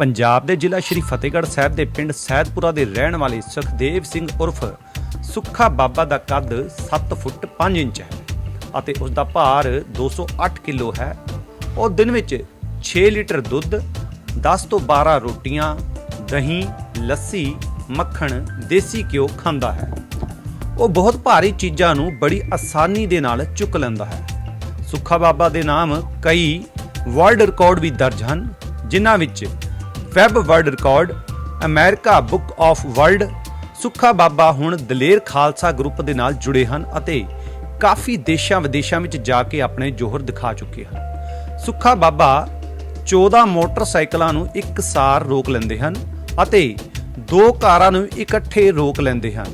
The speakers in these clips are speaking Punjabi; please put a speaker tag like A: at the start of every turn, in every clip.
A: ਪੰਜਾਬ ਦੇ ਜ਼ਿਲ੍ਹਾ ਸ਼੍ਰੀ ਫਤਿਹਗੜ੍ਹ ਸਾਹਿਬ ਦੇ ਪਿੰਡ ਸੈਦਪੁਰਾ ਦੇ ਰਹਿਣ ਵਾਲੇ ਸੁਖਦੇਵ ਸਿੰਘ ਉਰਫ ਸੁੱਖਾ ਬਾਬਾ ਦਾ ਕੱਦ 7 ਫੁੱਟ 5 ਇੰਚ ਹੈ ਅਤੇ ਉਸ ਦਾ ਭਾਰ 208 ਕਿਲੋ ਹੈ। ਉਹ ਦਿਨ ਵਿੱਚ 6 ਲੀਟਰ ਦੁੱਧ 10 ਤੋਂ 12 ਰੋਟੀਆਂ, ਦਹੀਂ, ਲੱਸੀ, ਮੱਖਣ, ਦੇਸੀ ਘਿਓ ਖਾਂਦਾ ਹੈ। ਉਹ ਬਹੁਤ ਭਾਰੀ ਚੀਜ਼ਾਂ ਨੂੰ ਬੜੀ ਆਸਾਨੀ ਦੇ ਨਾਲ ਚੁੱਕ ਲੈਂਦਾ ਹੈ। ਸੁੱਖਾ ਬਾਬਾ ਦੇ ਨਾਮ ਕਈ ਵਰਲਡ ਰਿਕਾਰਡ ਵੀ ਦਰਜ ਹਨ, ਜਿਨ੍ਹਾਂ ਵਿੱਚ web world record, America book of world, Sukha Baba ਹੁਣ ਦਲੇਰ ਖਾਲਸਾ ਗਰੁੱਪ ਦੇ ਨਾਲ ਜੁੜੇ ਹਨ ਅਤੇ ਕਾਫੀ ਦੇਸ਼ਾਂ ਵਿਦੇਸ਼ਾਂ ਵਿੱਚ ਜਾ ਕੇ ਆਪਣੇ ਜੋਹਰ ਦਿਖਾ ਚੁੱਕੇ ਹਨ। ਸੁੱਖਾ ਬਾਬਾ 14 ਮੋਟਰਸਾਈਕਲਾਂ ਨੂੰ ਇੱਕ ਸਾਰ ਰੋਕ ਲੈਂਦੇ ਹਨ ਅਤੇ ਦੋ ਕਾਰਾਂ ਨੂੰ ਇਕੱਠੇ ਰੋਕ ਲੈਂਦੇ ਹਨ।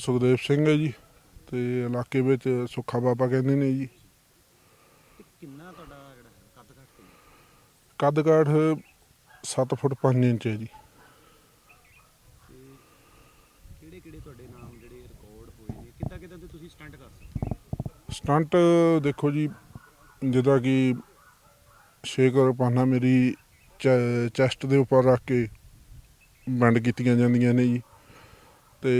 B: ਸੁਖਦੇਵ ਸਿੰਘ ਹੈ ਜੀ ਤੇ ਇਲਾਕੇ ਵਿੱਚ ਸੁੱਖਾ ਬਾਬਾ ਕਹਿੰਦੇ ਨੇ ਜੀ।
A: ਕਿੰਨਾ ਤੁਹਾਡਾ ਜਿਹੜਾ ਕੱਦ ਘੱਟ ਕਿੰਨਾ
B: ਕੱਦ ਕਾਠ 7 ਫੁੱਟ 5 ਇੰਚ ਹੈ ਜੀ।
A: ਤੇ ਕਿਹੜੇ ਕਿਹੜੇ ਤੁਹਾਡੇ ਨਾਮ ਜਿਹੜੇ ਰਿਕਾਰਡ ਹੋਏ ਨੇ ਕਿੱਦਾਂ ਕਿੱਦਾਂ ਤੇ ਤੁਸੀਂ ਸਟੰਟ ਕਰ ਸਕਦੇ
B: ਸਟੰਟ ਦੇਖੋ ਜੀ ਜਿੱਦਾਂ ਕਿ ਸ਼ੇਕਰ ਪਾਨਾ ਮੇਰੀ ਚੈਸਟ ਦੇ ਉੱਪਰ ਰੱਖ ਕੇ ਬੈਂਡ ਕੀਤੀਆਂ ਜਾਂਦੀਆਂ ਨੇ ਜੀ। ਤੇ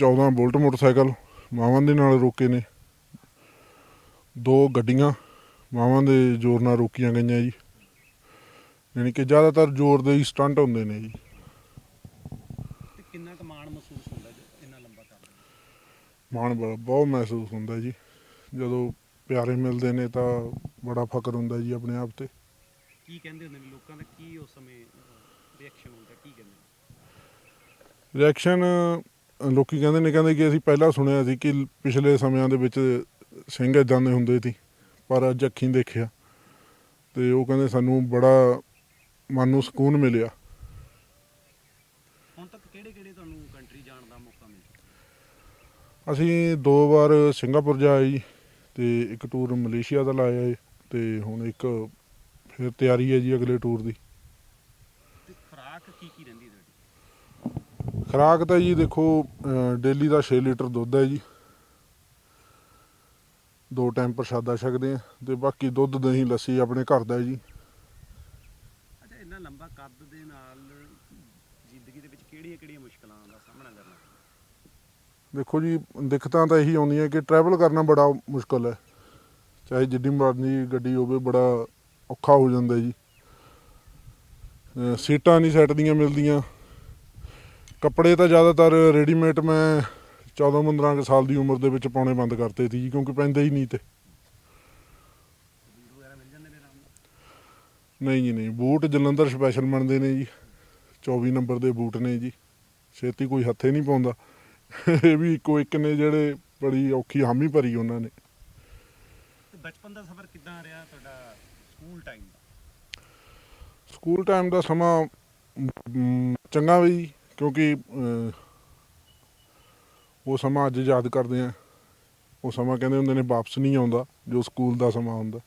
B: 14 ਬੁਲਟ ਮੋਟਰਸਾਈਕਲ ਮਾਵਾਂ ਦੇ ਨਾਲ ਰੋਕੇ ਨੇ। ਦੋ ਗੱਡੀਆਂ ਮਾਵਾਂ ਦੇ ਜ਼ੋਰ ਨਾਲ ਰੋਕੀਆਂ ਗਈਆਂ ਜੀ। ਯਾਨੀ ਕਿ ਜ਼ਿਆਦਾਤਰ ਜ਼ੋਰ ਦੇ ਹੀ ਸਟੰਟ ਹੁੰਦੇ ਨੇ ਜੀ।
A: ਤੇ ਕਿੰਨਾ ਕੁ ਮਾਣ ਮਹਿਸੂਸ ਹੁੰਦਾ ਜੇ ਇੰਨਾ ਲੰਬਾ ਕਰ
B: ਮਾਣ ਬੜਾ ਬਹੁਤ ਮਹਿਸੂਸ ਹੁੰਦਾ ਜੀ। ਜਦੋਂ ਪਿਆਰੇ ਮਿਲਦੇ ਨੇ ਤਾਂ ਬੜਾ ਫਖਰ ਹੁੰਦਾ ਜੀ ਆਪਣੇ ਆਪ ਤੇ।
A: ਕੀ ਕਹਿੰਦੇ ਹੁੰਦੇ ਨੇ ਲੋਕਾਂ ਦਾ? ਕੀ ਉਸ ਸਮੇਂ ਰਿਐਕਸ਼ਨ ਹੁੰਦਾ? ਕੀ ਕਹਿੰਦੇ ਨੇ?
B: ਰਿਐਕਸ਼ਨ ਲੋਕੀ ਕਹਿੰਦੇ ਨੇ ਕਹਿੰਦੇ ਕਿ ਅਸੀਂ ਪਹਿਲਾਂ ਸੁਣਿਆ ਸੀ ਕਿ ਪਿਛਲੇ ਸਮਿਆਂ ਦੇ ਵਿੱਚ ਸਿੰਘ ਇਦਾਂ ਦੇ ਹੁੰਦੇ ਸੀ ਪਰ ਅੱਜ ਅੱਖੀਂ ਦੇਖਿਆ। ਤੇ ਉਹ ਕਹਿੰਦੇ ਸਾਨੂੰ ਬੜਾ ਮਨ ਨੂੰ ਸਕੂਨ ਮਿਲਿਆ।
A: ਹੁਣ ਤੱਕ ਕਿਹੜੇ ਕਿਹੜੇ ਤੁਹਾਨੂੰ ਕੰਟਰੀ ਜਾਣ ਦਾ ਮੌਕਾ ਮਿਲਿਆ?
B: ਅਸੀਂ ਦੋ ਵਾਰ ਸਿੰਗਾਪੁਰ ਜਾ ਆਏ ਜੀ ਤੇ ਇੱਕ ਟੂਰ ਮਲੇਸ਼ੀਆ ਦਾ ਲਾਇਆ ਤੇ ਹੁਣ ਇੱਕ ਫਿਰ ਤਿਆਰੀ ਹੈ ਜੀ ਅਗਲੇ ਟੂਰ ਦੀ
A: ਤੇ ਖੁਰਾਕ ਕੀ ਕੀ ਰਹਿੰਦੀ ਤੁਹਾਡੀ
B: ਖਰਾਕ ਤਾਂ ਜੀ ਦੇਖੋ ਡੇਲੀ ਦਾ 6 ਲੀਟਰ ਦੁੱਧ ਹੈ ਜੀ। ਦੋ ਟਾਈਮ ਪ੍ਰਸ਼ਾਦਾ ਛਕਦੇ ਆ ਤੇ ਬਾਕੀ ਦੁੱਧ ਦਹੀਂ ਲੱਸੀ ਆਪਣੇ ਘਰ ਦਾ ਹੈ ਜੀ।
A: ਅੱਛਾ ਇੰਨਾ ਲੰਬਾ ਕੱਦ ਦੇ ਨਾਲ ਜ਼ਿੰਦਗੀ ਦੇ ਵਿੱਚ ਕਿਹੜੀਆਂ ਕਿਹੜੀਆਂ ਮੁਸ਼ਕਲਾਂ ਦਾ ਸਾਹਮਣਾ ਕਰਨਾ
B: ਦੇਖੋ ਜੀ ਦਿੱਕਤਾਂ ਤਾਂ ਇਹੀ ਆਉਂਦੀਆਂ ਕਿ ਟਰੈਵਲ ਕਰਨਾ ਬੜਾ ਮੁਸ਼ਕਲ ਹੈ। ਚਾਹੇ ਜਿੱਡੀ ਮਰਜ਼ੀ ਗੱਡੀ ਹੋਵੇ ਬੜਾ ਔਖਾ ਹੋ ਜਾਂਦਾ ਜੀ। ਸੀਟਾਂ ਨਹੀਂ ਸੈੱਟ ਦੀਆਂ ਮਿਲਦੀਆਂ। ਕੱਪੜੇ ਤਾਂ ਜ਼ਿਆਦਾਤਰ ਰੈਡੀਮੇਡ ਮੈਂ 14 15 ਕੁ ਸਾਲ ਦੀ ਉਮਰ ਦੇ ਵਿੱਚ ਪਾਉਣੇ ਬੰਦ ਕਰਤੇ ਸੀ ਕਿਉਂਕਿ ਪੈਂਦੇ ਹੀ ਨਹੀਂ ਤੇ। ਨਹੀਂ ਜੀ ਨਹੀਂ ਬੂਟ ਜਲੰਧਰ ਸਪੈਸ਼ਲ ਬਣਦੇ ਨੇ ਜੀ। 24 ਨੰਬਰ ਦੇ ਬੂਟ ਨੇ ਜੀ। ਛੇਤੀ ਕੋਈ ਹੱਥੇ ਨਹੀਂ ਪਾਉਂਦਾ। ਇਹ ਵੀ ਇੱਕੋ ਇੱਕ ਨੇ ਜਿਹੜੇ ਬੜੀ ਔਖੀ ਹਾਮੀ ਭਰੀ ਉਹਨਾਂ ਨੇ।
A: ਬਚਪਨ ਦਾ ਸਫ਼ਰ ਕਿੱਦਾਂ ਰਿਹਾ ਤੁਹਾਡਾ ਸਕੂਲ ਟਾਈਮ ਦਾ?
B: ਸਕੂਲ ਟਾਈਮ ਦਾ ਸਮਾਂ ਚੰਗਾ ਵੀ ਕਿਉਂਕਿ ਉਹ ਸਮਾਂ ਅੱਜ ਯਾਦ ਕਰਦੇ ਆ। ਉਹ ਸਮਾਂ ਕਹਿੰਦੇ ਹੁੰਦੇ ਨੇ ਵਾਪਸ ਨਹੀਂ ਆਉਂਦਾ ਜੋ ਸਕੂਲ ਦਾ ਸਮਾਂ ਹੁੰਦਾ।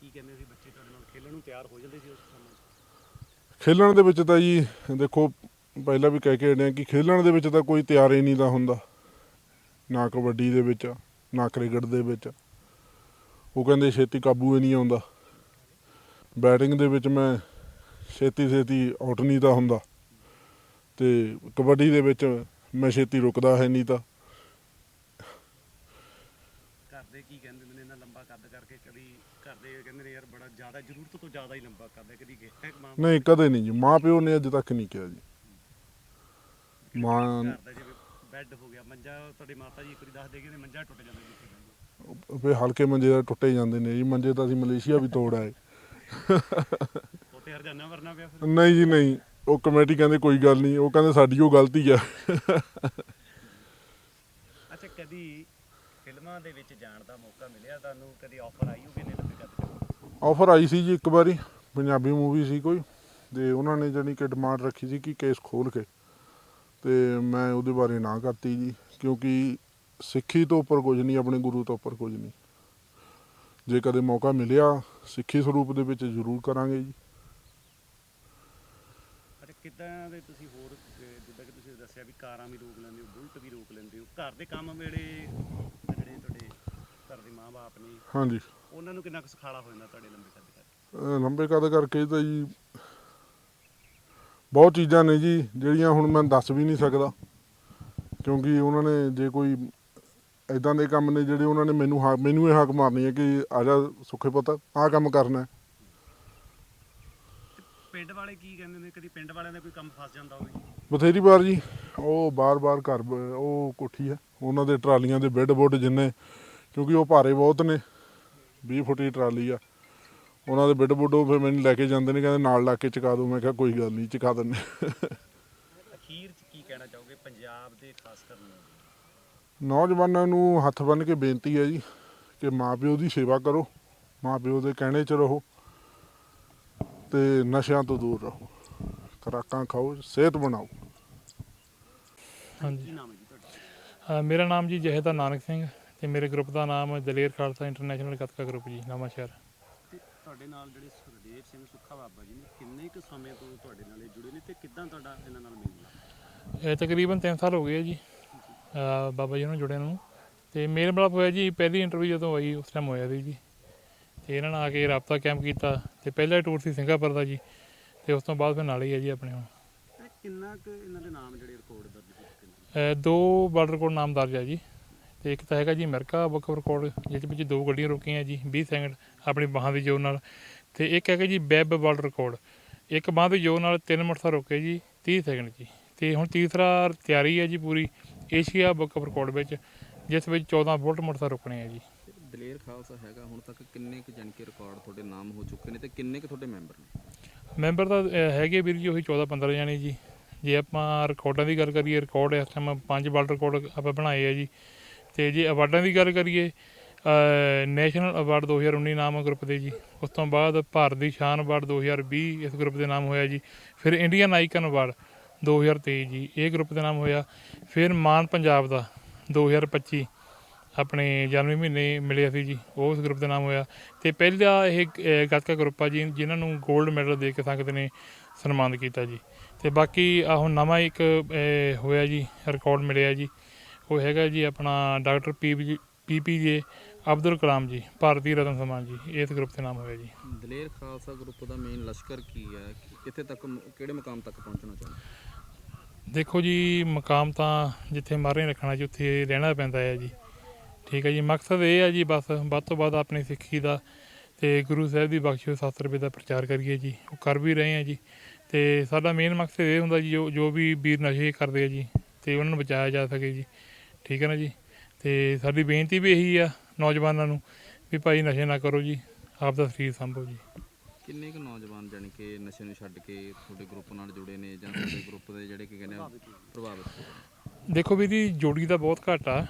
A: ਕੀ ਕਹਿੰਦੇ ਸੀ ਬੱਚੇ ਤੁਹਾਡੇ ਨਾਲ? ਖੇਲਣ ਨੂੰ ਤਿਆਰ ਹੋ ਜਾਂਦੇ ਸੀ ਉਸ ਸਮੇਂ?
B: ਖੇਲਣ ਦੇ ਵਿੱਚ ਤਾਂ ਜੀ ਦੇਖੋ ਪਹਿਲਾਂ ਵੀ ਕਹਿ ਕੇ ਹਟੇ ਆ ਕਿ ਖੇਲਣ ਦੇ ਵਿੱਚ ਤਾਂ ਕੋਈ ਤਿਆਰ ਹੀ ਨਹੀਂ ਦਾ ਹੁੰਦਾ। ਨਾ ਕਬੱਡੀ ਦੇ ਵਿੱਚ ਨਾ ਕ੍ਰਿਕਟ ਦੇ ਵਿੱਚ। ਉਹ ਕਹਿੰਦੇ ਛੇਤੀ ਕਾਬੂ ਹੀ ਨਹੀਂ ਆਉਂਦਾ। ਬੈਟਿੰਗ ਦੇ ਵਿੱਚ ਮੈਂ ਛੇਤੀ ਛੇਤੀ ਆਊਟ ਨਹੀਂ ਦਾ ਹੁੰਦਾ। ਤੇ ਕਬੱਡੀ ਦੇ ਵਿੱਚ ਮੈਂ ਛੇਤੀ ਰੁਕਦਾ ਹੈ ਨਹੀਂ ਤਾਂ।
A: ਘਰ ਦੇ ਕੀ ਕਹਿੰਦੇ ਨੇ ਇਹਨਾਂ ਲੰਬਾ ਕੱਦ ਕਰਕੇ ਕਦੀ ਘਰ ਦੇ ਕਹਿੰਦੇ ਨੇ ਯਾਰ ਬੜਾ ਜ਼ਿਆਦਾ ਜ਼ਰੂਰਤ ਤੋਂ ਜ਼ਿਆਦਾ ਹੀ ਲੰਬਾ ਕੱਦ ਹੈ ਕਦੀ ਗਿਆ ਮਾਂ
B: ਨਹੀਂ ਕਦੇ ਨਹੀਂ ਜੀ। ਮਾਂ ਪਿਓ ਨੇ ਅੱਜ ਤੱਕ ਨਹੀਂ ਕਿਹਾ ਜੀ। ਮਾਂ
A: ਬੈੱਡ ਹੋ ਗਿਆ ਮੰਜਾ ਤੁਹਾਡੀ ਮਾਤਾ ਜੀ ਇੱਕ ਵਾਰੀ ਦੱਸ ਦੇ ਕਿ ਮੰਜਾ ਟੁੱਟ ਜਾਂਦਾ ਜਿੱਥੇ
B: ਵੀ ਹਲਕੇ ਮੰਜੇ ਦਾ ਟੁੱਟੇ ਜਾਂਦੇ ਨੇ ਜੀ। ਮੰਜੇ ਤਾਂ ਅਸੀਂ ਮਲੇਸ਼ੀਆ ਵੀ ਤੋੜ ਆਏ।
A: ਉੱਥੇ ਹਰਜਾਨਾ ਵਰਨਾ ਪਿਆ ਫਿਰ?
B: ਨਹੀਂ ਜੀ ਨਹੀਂ। ਉਹ ਕਮੇਟੀ ਕਹਿੰਦੇ ਕੋਈ ਗੱਲ ਨਹੀਂ ਉਹ ਕਹਿੰਦੇ ਸਾਡੀ ਉਹ ਗਲਤੀ ਆ।
A: ਅੱਛਾ ਕਦੀ ਫਿਲਮਾਂ ਦੇ ਵਿੱਚ ਜਾਣ ਦਾ ਮੌਕਾ ਮਿਲਿਆ ਤੁਹਾਨੂੰ? ਕਦੀ ਆਫਰ ਆਈ ਹੋਵੇ ਨੇ ਲੰਬੇ ਕੱਦ ਕਰ
B: ਆਫਰ ਆਈ ਸੀ ਜੀ ਇੱਕ ਵਾਰੀ ਪੰਜਾਬੀ ਮੂਵੀ ਸੀ ਕੋਈ ਤੇ ਉਹਨਾਂ ਨੇ ਜਾਣੀ ਕਿ ਡਿਮਾਂਡ ਰੱਖੀ ਸੀ ਕਿ ਕੇਸ ਖੋਲ ਕੇ ਤੇ ਮੈਂ ਉਹਦੇ ਬਾਰੇ ਨਾ ਕਰਤੀ ਜੀ ਕਿਉਂਕਿ ਸਿੱਖੀ ਤੋਂ ਉੱਪਰ ਕੁਝ ਨਹੀਂ ਆਪਣੇ ਗੁਰੂ ਤੋਂ ਉੱਪਰ ਕੁਝ ਨਹੀਂ। ਜੇ ਕਦੇ ਮੌਕਾ ਮਿਲਿਆ ਸਿੱਖੀ ਸਰੂਪ ਦੇ ਵਿੱਚ ਜ਼ਰੂਰ ਕਰਾਂਗੇ ਜੀ।
A: ਕਿੱਦਾਂ ਦੇ ਤੁਸੀਂ ਹੋਰ ਅਹ, ਜਿੱਦਾਂ ਕਿ ਤੁਸੀਂ ਦੱਸਿਆ ਵੀ ਕਾਰਾਂ ਵੀ ਰੋਕ ਲੈਂਦੇ ਹੋ ਬੁਲਟ ਵੀ ਰੋਕ ਲੈਂਦੇ ਹੋ ਘਰ ਦੇ ਕੰਮ ਵੇਲੇ ਜਿਹੜੇ ਤੁਹਾਡੇ ਘਰ ਦੇ ਮਾਂ-ਬਾਪ ਨੇ
B: ਹਾਂਜੀ।
A: ਉਹਨਾਂ ਨੂੰ ਕਿੰਨਾ ਕੁ ਸੁਖਾਲਾ ਹੋ ਜਾਂਦਾ ਤੁਹਾਡੇ ਲੰਬੇ ਕੱਦ ਕਰਕੇ?
B: ਅਹ ਲੰਬੇ ਕਦ ਕਰਕੇ ਤਾਂ ਜੀ ਬਹੁਤ ਚੀਜ਼ਾਂ ਨੇ ਜੀ ਜਿਹੜੀਆਂ ਹੁਣ ਮੈਂ ਦੱਸ ਵੀ ਨਹੀਂ ਸਕਦਾ। ਕਿਉਂਕਿ ਉਹਨਾਂ ਨੇ ਜੇ ਕੋਈ ਇਦਾਂ ਦੇ ਕੰਮ ਨੇ ਜਿਹੜੇ ਉਹਨਾਂ ਨੇ ਮੈਨੂੰ ਹਾ- ਮੈਨੂੰ ਇਹ ਹੱਕ ਮਾਰਨੀ ਹੈ ਕਿ ਆ ਜਾ ਸੁੱਖੇ ਪੁੱਤ ਆਹ ਕੰਮ ਕਰਨਾ ਹੈ।
A: ਪਿੰਡ ਵਾਲੇ ਕੀ ਕਹਿੰਦੇ ਨੇ? ਕਦੀ ਪਿੰਡ ਵਾਲਿਆਂ ਦਾ ਕੋਈ ਕੰਮ ਫਸ ਜਾਂਦਾ ਹੋਵੇ?
B: ਬਥੇਰੀ ਵਾਰ ਜੀ ਉਹ ਬਾਰ-ਬਾਰ ਘਰ ਬ- ਉਹ ਕੋਠੀ ਹੈ ਉਹਨਾਂ ਦੇ ਟਰਾਲੀਆਂ ਦੇ ਬੈੱਡ ਬੁੱਡ ਜਿੰਨੇ ਕਿਉਂਕਿ ਉਹ ਭਾਰੇ ਬਹੁਤ ਨੇ 20 ਫੁੱਟੀ ਟਰਾਲੀ ਆ ਉਹਨਾਂ ਦੇ ਬੈੱਡ ਬੁੱਡ ਉਹ ਫਿਰ ਮੈਨੂੰ ਲੈ ਕੇ ਜਾਂਦੇ ਨੇ ਕਹਿੰਦੇ ਨਾਲ ਲਾ ਕੇ ਚਕਾ ਦਿਓ ਮੈਂ ਕਿਹਾ ਕੋਈ ਗੱਲ ਨਹੀਂ ਚਕਾ ਦਿੰਦੇ
A: ਅਖੀਰ 'ਚ ਕੀ ਕਹਿਣਾ ਚਾਹੋਗੇ ਪੰਜਾਬ ਦੇ ਖਾਸ ਕਰ ਨੂੰ?
B: ਨੌਜਵਾਨਾਂ ਨੂੰ ਹੱਥ ਬੰਨ੍ਹ ਕੇ ਬੇਨਤੀ ਹੈ ਜੀ ਕਿ ਮਾਪਿਓ ਦੀ ਸੇਵਾ ਕਰੋ ਮਾਪਿਓ ਦੇ ਕਹਿਣੇ 'ਚ ਰਹੋ ਤੇ ਨਸ਼ਿਆਂ ਤੋਂ ਦੂਰ ਰਹੋ। ਖੁਰਾਕਾਂ ਖਾਓ ਸਿਹਤ ਬਣਾਓ।
C: ਹਾਂਜੀ। ਮੇਰਾ ਨਾਮ ਜੀ ਜਹੇਦਾ ਨਾਨਕ ਸਿੰਘ ਤੇ ਮੇਰੇ ਗਰੁੱਪ ਦਾ ਨਾਮ ਦਲੇਰ ਖਾਲਸਾ ਇੰਟਰਨੈਸ਼ਨਲ ਗੱਤਕਾ ਗਰੁੱਪ ਜੀ ਨਵਾਂ ਸ਼ਹਿਰ।
A: ਤੇ ਤੁਹਾਡੇ ਨਾਲ ਜਿਹੜੇ ਸੁਖਦੇਵ ਸਿੰਘ ਸੁੱਖਾ ਬਾਬਾ ਜੀ ਨੇ ਕਿੰਨੇ ਕੁ ਸਮੇਂ ਤੋਂ ਤੁਹਾਡੇ ਨਾਲ ਇਹ ਜੁੜੇ ਨੇ ਤੇ ਕਿੱਦਾਂ ਤੁਹਾਡਾ ਇਹਨਾਂ ਨਾਲ ਮਿਲਣਾ?
C: ਇਹ ਤਕਰੀਬਨ 3 ਸਾਲ ਹੋ ਗਏ ਆ ਜੀ ਬਾਬਾ ਜੀ ਨੂੰ ਜੁੜੇ ਨੂੰ। ਤੇ ਮੇਰੇ ਮਿਲਾਪ ਹੋਇਆ ਜੀ ਪਹਿਲੀ ਇੰਟਰਵਿਊ ਜਦੋਂ ਹੋਈ ਉਸ ਟਾਈਮ ਹੋਇਆ ਸੀ ਜੀ। ਤੇ ਇਹਨਾਂ ਨਾਲ ਆ ਕੇ ਰਾਬਤਾ ਕੈਂਪ ਕੀਤਾ ਤੇ ਪਹਿਲਾ ਟੂਰ ਸੀ ਸਿੰਗਾਪੁਰ ਦਾ ਜੀ ਤੇ ਉਸ ਤੋਂ ਬਾਅਦ ਫਿਰ ਨਾਲ ਹੀ ਹੈ ਜੀ ਆਪਣੇ ਹੁਣ।
A: ਤੇ ਕਿੰਨਾ ਕੁ ਇਹਨਾਂ ਦੇ ਨਾਮ ਜਿਹੜੇ ਰਿਕਾਰਡ ਦਰਜ ਹੋ ਚੁੱਕੇ ਨੇ?
C: ਦੋ ਵਰਲਡ ਰਿਕਾਰਡ ਨਾਮ ਦਰਜ ਹੈ ਜੀ ਤੇ ਇੱਕ ਤਾਂ ਹੈਗਾ ਜੀ ਅਮਰੀਕਾ ਬੁੱਕ ਰਿਕਾਰਡ ਜਿਹਦੇ ਵਿੱਚ ਦੋ ਗੱਡੀਆਂ ਰੁਕੀਆਂ ਜੀ 20 ਸੈਕਿੰਡ ਆਪਣੀ ਬਾਹਾਂ ਦੀ ਜੋਰ ਨਾਲ ਤੇ ਇੱਕ ਹੈਗਾ ਜੀ ਵੈਬ ਵਰਲਡ ਰਿਕਾਰਡ ਇੱਕ ਬਾਂਹ ਦੀ ਜੋਰ ਨਾਲ 3 ਮਿੰਟ ਦਾ ਰੁਕੇ ਜੀ 30 ਸੈਕਿੰਡ ਜੀ ਤੇ ਹੁਣ ਤੀਸਰਾ ਤਿਆਰੀ ਹੈ ਜੀ ਪੂਰੀ ਏਸ਼ੀਆ ਬੁੱਕ ਰਿਕਾਰਡ ਵਿੱਚ ਜਿਸ ਵਿੱਚ 14 ਵੋਲਟ ਮਿੰਟ ਦਾ ਰੁਕਣੇ ਆ ਜੀ।
D: ਦਲੇਰ ਖਾਲਸਾ ਹੈਗਾ ਹੁਣ ਤੱਕ ਕਿੰਨੇ ਕੁ ਜਾਣੀ ਕਿ ਰਿਕਾਰਡ ਤੁਹਾਡੇ ਨਾਮ ਹੋ ਚੁੱਕੇ ਨੇ ਤੇ ਕਿੰਨੇ ਕੁ ਤੁਹਾਡੇ ਮੈਂਬਰ ਨੇ?
C: ਮੈਂਬਰ ਤਾਂ ਅਹ, ਹੈਗੇ ਵੀਰ ਜੀ ਉਹੀ 14 15 ਜਾਣੇ ਜੀ। ਜੇ ਆਪਾਂ ਰਿਕਾਰਡਾਂ ਦੀ ਗੱਲ ਕਰੀਏ ਰਿਕਾਰਡ ਇਸ ਟਾਈਮ ਪੰਜ ਵਰਲਡ ਰਿਕਾਰਡ ਆਪਾਂ ਬਣਾਏ ਆ ਜੀ। ਤੇ ਜੇ ਅਵਾਰਡਾਂ ਦੀ ਗੱਲ ਕਰੀਏ ਨੈਸ਼ਨਲ ਅਵਾਰਡ 2019 ਨਾਮ ਆ ਗਰੁੱਪ ਦੇ ਜੀ। ਉਸ ਤੋਂ ਬਾਅਦ ਭਾਰਤ ਦੀ ਸ਼ਾਨ ਅਵਾਰਡ 2020 ਇਸ ਗਰੁੱਪ ਦੇ ਨਾਮ ਹੋਇਆ ਜੀ। ਫਿਰ ਇੰਡੀਅਨ ਆਈਕਨ ਅਵਾਰਡ 2023 ਜੀ ਇਹ ਗਰੁੱਪ ਦੇ ਨਾਮ ਹੋਇਆ। ਫਿਰ ਮਾਨ ਪੰਜਾਬ ਦਾ 2025 ਆਪਣੇ ਜਨਵਰੀ ਮਹੀਨੇ ਮਿਲਿਆ ਸੀ ਜੀ ਉਹ ਉਸ ਗਰੁੱਪ ਦਾ ਨਾਮ ਹੋਇਆ। ਤੇ ਪਹਿਲਾ ਇਹ ਅਹ, ਗੱਤਕਾ ਗਰੁੱਪ ਆ ਜੀ ਜਿਨ੍ਹਾਂ ਨੂੰ 골ਡ ਮੈਡਲ ਦੇ ਕੇ ਸੰਗਤ ਨੇ ਸਨਮਾਨਿਤ ਕੀਤਾ ਜੀ। ਤੇ ਬਾਕੀ ਆ ਹੁਣ ਨਵਾਂ ਇੱਕ ਹੋਇਆ ਜੀ ਰਿਕਾਰਡ ਮਿਲਿਆ ਜੀ। ਉਹ ਹੈਗਾ ਜੀ ਆਪਣਾ ਡਾਕਟਰ ਪੀ ਪੀਪੀਜੇ ਅਬਦੁਲ ਕਲਾਮ ਜੀ ਭਾਰਤੀ ਰਤਨ ਸਨਮਾਨ ਜੀ ਇਸ ਗਰੁੱਪ ਦੇ ਨਾਮ ਹੋਇਆ ਜੀ।
D: ਦਲੇਰ ਖਾਲਸਾ ਗਰੁੱਪ ਦਾ ਮੇਨ ਲਸ਼ਕਰ ਕੀ ਹੈ? ਕਿੱਥੇ ਤੱਕ ਮ- ਕਿਹੜੇ ਮੁਕਾਮ ਤੱਕ ਪਹੁੰਚਣਾ ਚਾਹੁੰਦੇ?
C: ਦੇਖੋ ਜੀ ਮਕਾਮ ਤਾਂ ਜਿੱਥੇ ਮਾਰੇ ਰੱਖਣਾ ਜੀ ਉੱਥੇ ਰਹਿਣਾ ਪੈਂਦਾ ਹੈ ਜੀ। ਠੀਕ ਹੈ ਜੀ ਮਕਸਦ ਇਹ ਹੈ ਜੀ ਬਸ ਵੱਧ ਤੋਂ ਵੱਧ ਆਪਣੀ ਸਿੱਖੀ ਦਾ ਤੇ ਗੁਰੂ ਸਾਹਿਬ ਦੀ ਬਖਸ਼ਿਸ਼ ਸੱਤ ਰੁਪਏ ਦਾ ਪ੍ਰਚਾਰ ਕਰੀਏ ਜੀ ਉਹ ਕਰ ਵੀ ਰਹੇ ਆ ਜੀ। ਤੇ ਸਾਡਾ ਮੇਨ ਮਕਸਦ ਇਹ ਹੁੰਦਾ ਜੀ ਜੋ ਜੋ ਵੀ ਵੀਰ ਨਸ਼ੇ ਕਰਦੇ ਆ ਜੀ ਤੇ ਉਹਨਾਂ ਨੂੰ ਬਚਾਇਆ ਜਾ ਸਕੇ ਜੀ। ਠੀਕ ਹੈ ਨਾ ਜੀ? ਤੇ ਸਾਡੀ ਬੇਨਤੀ ਵੀ ਇਹੀ ਆ ਨੌਜਵਾਨਾਂ ਨੂੰ ਵੀ ਭਾਈ ਨਸ਼ੇ ਨਾ ਕਰੋ ਜੀ ਆਪ ਦਾ ਸਰੀਰ ਸੰਭੋ ਜੀ।
D: ਕਿੰਨੇ ਕੁ ਨੌਜਵਾਨ ਜਾਣੀ ਕਿ ਨਸ਼ੇ ਨੂੰ ਛੱਡ ਕੇ ਤੁਹਾਡੇ ਗਰੁੱਪ ਨਾਲ ਜੁੜੇ ਨੇ ਜਾਂ ਤੁਹਾਡੇ ਗਰੁੱਪ ਦੇ ਜਿਹੜੇ ਕੀ ਕਹਿੰਦੇ ਆ ਪ੍ਰਭਾਵਿਤ?
C: ਦੇਖੋ ਵੀ ਦੀ ਜੋੜੀ ਤਾਂ ਬਹੁਤ ਘੱਟ ਆ।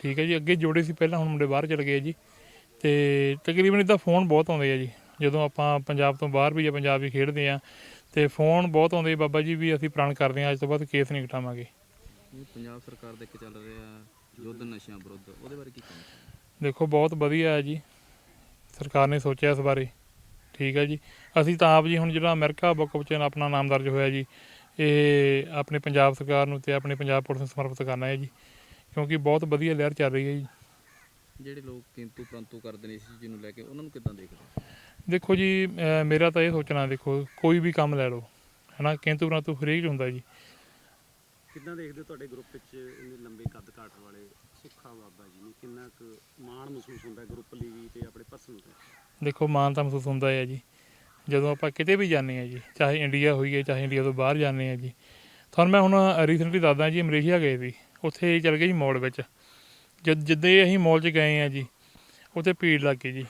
C: ਠੀਕ ਹੈ ਜੀ ਅੱਗੇ ਜੋੜੇ ਸੀ ਪਹਿਲਾਂ ਹੁਣ ਮੁੰਡੇ ਬਾਹਰ ਚਲੇ ਗਏ ਜੀ। ਤੇ ਤਕਰੀਬਨ ਇਦਾਂ ਫੋਨ ਬਹੁਤ ਆਉਂਦੇ ਆ ਜੀ। ਜਦੋਂ ਆਪਾਂ ਪੰਜਾਬ ਤੋਂ ਬਾਹਰ ਵੀ ਜਾਂ ਪੰਜਾਬ ਵੀ ਖੇਡਦੇ ਆ ਤੇ ਫੋਨ ਬਹੁਤ ਆਉਂਦੇ ਬਾਬਾ ਜੀ ਵੀ ਅਸੀਂ ਪ੍ਰਣ ਕਰਦੇ ਆ ਅੱਜ ਤੋਂ ਬਾਅਦ ਕੇਸ ਨਹੀਂ ਘਟਾਵਾਂਗੇ
D: ਪੰਜਾਬ ਸਰਕਾਰ ਦਾ ਇੱਕ ਚੱਲ ਰਿਹਾ ਯੁੱਧ ਨਸ਼ਿਆਂ ਵਿਰੁੱਧ ਉਹਦੇ ਬਾਰੇ ਕੀ ਕਹਿਣਾ
C: ਦੇਖੋ ਬਹੁਤ ਵਧੀਆ ਹੈ ਜੀ। ਸਰਕਾਰ ਨੇ ਸੋਚਿਆ ਇਸ ਬਾਰੇ। ਠੀਕ ਹੈ ਜੀ। ਅਸੀਂ ਤਾਂ ਆਪ ਜੀ ਹੁਣ ਜਿਹੜਾ ਅਮਰੀਕਾ ਬੁੱਕ ਵਿੱਚ ਆਪਣਾ ਨਾਮ ਦਰਜ ਹੋਇਆ ਜੀ ਇਹ ਆਪਣੇ ਪੰਜਾਬ ਸਰਕਾਰ ਨੂੰ ਤੇ ਆਪਣੇ ਪੰਜਾਬ ਪੁਲਿਸ ਨੂੰ ਸਮਰਪਿਤ ਕਰਨਾ ਹੈ ਜੀ। ਕਿਉਂਕਿ ਬਹੁਤ ਵਧੀਆ ਲਹਿਰ ਚੱਲ ਰਹੀ ਹੈ ਜੀ।
D: ਜਿਹੜੇ ਲੋਕ ਕਿੰਤੂ ਪ੍ਰੰਤੂ ਕਰਦੇ ਨੇ ਇਸ ਚੀਜ਼ ਨੂੰ ਲੈ ਕੇ ਉਹਨਾਂ ਨੂੰ ਕਿੱਦਾਂ ਦੇਖਦੇ?
C: ਦੇਖੋ ਜੀ ਅਹ ਮੇਰਾ ਤਾਂ ਇਹ ਸੋਚਣਾ ਦੇਖੋ ਕੋਈ ਵੀ ਕੰਮ ਲੈ ਲਓ ਹਨਾ? ਕਿੰਤੂ ਪਰੰਤੂ ਹਰੇਕ 'ਚ ਹੁੰਦਾ ਜੀ।
E: ਕਿੱਦਾਂ ਦੇਖਦੇ ਹੋ ਤੁਹਾਡੇ ਗਰੁੱਪ ਵਿੱਚ ਇੰਨੇ ਲੰਬੇ ਕੱਦ ਕਾਠ ਵਾਲੇ ਸੁੱਖਾ ਬਾਬਾ ਜੀ ਨੂੰ? ਕਿੰਨਾ ਕੁ ਮਾਣ ਮਹਿਸੂਸ ਹੁੰਦਾ ਗਰੁੱਪ ਲਈ ਵੀ ਤੇ ਆਪਣੇ ਪਰਸਨਲ ਤੇ
C: ਦੇਖੋ ਮਾਣ ਤਾਂ ਮਹਿਸੂਸ ਹੁੰਦਾ ਹੈ ਜੀ। ਜਦੋਂ ਆਪਾਂ ਕਿਤੇ ਵੀ ਜਾਂਦੇ ਆ ਜੀ ਚਾਹੇ ਇੰਡੀਆ ਹੋਈਏ ਚਾਹੇ ਇੰਡੀਆ ਤੋਂ ਬਾਹਰ ਜਾਂਦੇ ਆ ਜੀ। ਤੁਹਾਨੂੰ ਮੈਂ ਹੁਣ ਰੀਸੈਂਟਲੀ ਦੱਸਦਾ ਜੀ ਮਲੇਸ਼ੀਆ ਗਏ ਸੀ। ਉੱਥੇ ਚਲ ਗਏ ਜੀ ਮੋਲ ਵਿੱਚ। ਜਦ ਜਿੱਦੇ ਅਸੀਂ ਮੋਲ 'ਚ ਗਏ ਆ ਜੀ ਉੱਥੇ ਭੀੜ ਲੱਗ ਗਈ ਜੀ।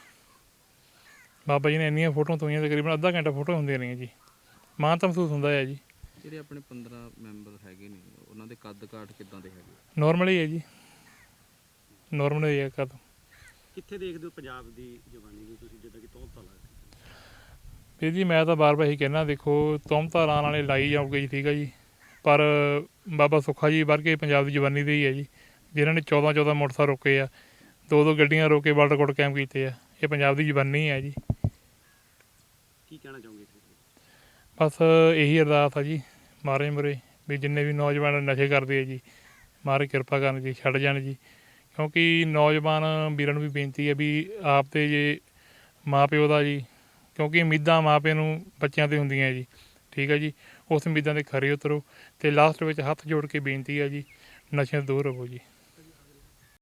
C: ਬਾਬਾ ਜੀ ਨੇ ਇੰਨੀਆਂ ਫੋਟੋਆਂ ਤੋਈਆਂ ਤਕਰੀਬਨ ਅੱਧਾ ਘੰਟਾ ਫੋਟੋ ਹੁੰਦੀਆਂ ਰਹੀਆਂ ਜੀ। ਮਾਣ ਤਾਂ ਮਹਿਸੂਸ ਹੁੰਦਾ ਹੈ ਜੀ।
D: ਜਿਹੜੇ ਆਪਣੇ 15 ਮੈਂਬਰ ਹੈਗੇ ਨੇ ਉਹਨਾਂ ਦੇ ਕੱਦ ਕਾਠ ਕਿੱਦਾਂ ਦੇ ਹੈਗੇ?
C: ਨਾਰਮਲ ਹੀ ਹੈ ਜੀ ਨਾਰਮਲ ਹੀ ਹੈ ਕਦ।
E: ਕਿੱਥੇ ਦੇਖਦੇ ਹੋ ਪੰਜਾਬ ਦੀ ਜਵਾਨੀ ਨੂੰ ਤੁਸੀਂ ਜਿੱਦਾਂ ਕਿ ਤੋਹਤਾ ਲੱਗਦਾ
C: ਵੀਰ ਜੀ ਮੈਂ ਤਾਂ ਬਾਰ-ਬਾਰ ਇਹੀ ਕਹਿਣਾ ਦੇਖੋ ਤੁਮਤਾ ਰਾਂ ਵਾਲੇ ਲਾਈ ਜਾਓਗੇ ਜੀ ਠੀਕ ਹੈ ਜੀ। ਪਰ ਬਾਬਾ ਸੁੱਖਾ ਜੀ ਵਰਗੇ ਪੰਜਾਬ ਦੀ ਜਵਾਨੀ ਦੇ ਹੀ ਹੈ ਜੀ ਜਿਨ੍ਹਾਂ ਨੇ 14 14 ਮੋਟਰਸਾਈਕਲ ਰੋਕੇ ਆ ਦੋ ਦੋ ਗੱਡੀਆਂ ਰੋਕੇ ਵਰਲਡ ਰਿਕਾਰਡ ਕੈਂਪ ਕੀਤੇ ਆ ਇਹ ਪੰਜਾਬ ਦੀ ਜਵਾਨੀ ਹੈ ਜੀ।
E: ਕੀ ਕਹਿਣਾ ਚਾਹੋਗੇ
C: ਬਸ ਇਹੀ ਅਰਦਾਸ ਆ ਜੀ ਮਹਾਰਾਜ ਮੁਰੇ ਵੀ ਜਿੰਨੇ ਵੀ ਨੌਜਵਾਨ ਨਸ਼ੇ ਕਰਦੇ ਆ ਜੀ ਮਹਾਰਾਜ ਕਿਰਪਾ ਕਰਨ ਜੀ ਛੱਡ ਜਾਣ ਜੀ। ਕਿਉਂਕਿ ਨੌਜਵਾਨ ਵੀਰਾਂ ਨੂੰ ਵੀ ਬੇਨਤੀ ਹੈ ਵੀ ਆਪ ਤੇ ਜੇ ਮਾਪਿਓ ਦਾ ਜੀ ਕਿਉਂਕਿ ਉਮੀਦਾਂ ਮਾਪਿਆਂ ਨੂੰ ਬੱਚਿਆਂ ਤੇ ਹੁੰਦੀਆਂ ਜੀ ਠੀਕ ਹੈ ਜੀ। ਉਸ ਉਮੀਦਾਂ ਦੇ ਖਰੇ ਉਤਰੋ ਅਤੇ ਲਾਸਟ ਵਿੱਚ ਹੱਥ ਜੋੜ ਕੇ ਬੇਨਤੀ ਹੈ ਜੀ, ਨਸ਼ਿਆਂ ਤੋਂ ਦੂਰ ਰਹੋ ਜੀ।